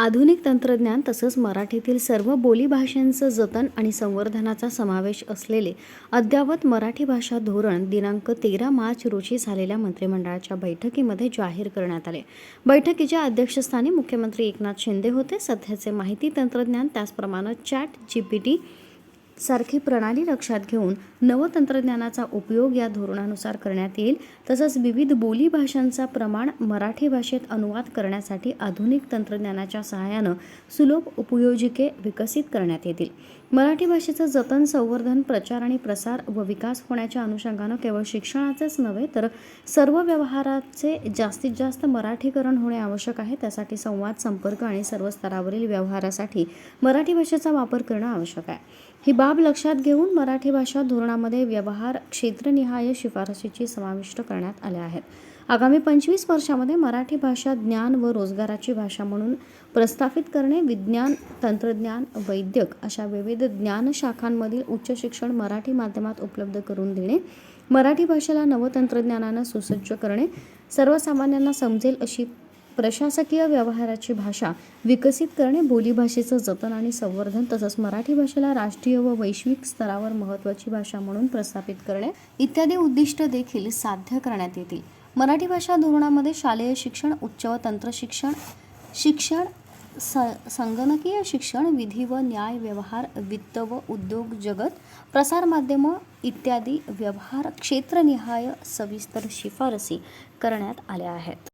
आधुनिक तंत्रज्ञान तसंच मराठीतील सर्व बोलीभाषांचं जतन आणि संवर्धनाचा समावेश असलेले अद्ययावत मराठी भाषा धोरण दिनांक तेरा मार्च रोजी झालेल्या मंत्रिमंडळाच्या बैठकीमध्ये जाहीर करण्यात आले. बैठकीच्या अध्यक्षस्थानी मुख्यमंत्री एकनाथ शिंदे होते. सध्याचे माहिती तंत्रज्ञान त्याचप्रमाणे चॅट जीपीटी सारखी प्रणाली लक्षात घेऊन नवतंत्रज्ञानाचा उपयोग या धोरणानुसार करण्यात येईल. तसंच विविध बोली भाषांचा प्रमाण मराठी भाषेत अनुवाद करण्यासाठी आधुनिक तंत्रज्ञानाच्या सहाय्यानं सुलभ उपयोजिके विकसित करण्यात येतील. मराठी भाषेचं जतन संवर्धन प्रचार आणि प्रसार व विकास होण्याच्या अनुषंगानं केवळ शिक्षणाचेच नव्हे तर सर्व व्यवहाराचे जास्तीत जास्त मराठीकरण होणे आवश्यक आहे. त्यासाठी संवाद संपर्क आणि सर्व स्तरावरील व्यवहारासाठी मराठी भाषेचा वापर करणं आवश्यक आहे. ही बाब लक्षात घेऊन मराठी भाषा धोरणामध्ये व्यवहार क्षेत्रनिहाय शिफारशीची समाविष्ट करण्यात आल्या आहेत. आगामी पंचवीस वर्षामध्ये मराठी भाषा ज्ञान व रोजगाराची भाषा म्हणून प्रस्थापित करणे विज्ञान तंत्रज्ञान वैद्यक अशा विविध ज्ञानशाखांमधील उच्च शिक्षण मराठी माध्यमात उपलब्ध करून देणे मराठी भाषेला नवतंत्रज्ञानानं सुसज्ज करणे सर्वसामान्यांना समजेल अशी प्रशासकीय व्यवहाराची भाषा विकसित करणे बोलीभाषेचं जतन आणि संवर्धन तसंच मराठी भाषेला राष्ट्रीय व वैश्विक स्तरावर महत्त्वाची भाषा म्हणून प्रस्थापित करणे इत्यादी उद्दिष्ट देखील साध्य करण्यात येतील. मराठी भाषा धोरणामध्ये शालेय शिक्षण उच्च व तंत्र शिक्षण शिक्षण स संगणकीय शिक्षण विधी व न्याय व्यवहार वित्त व उद्योग जगत प्रसारमाध्यमं इत्यादी व्यवहार क्षेत्रनिहाय सविस्तर शिफारसी करण्यात आल्या आहेत.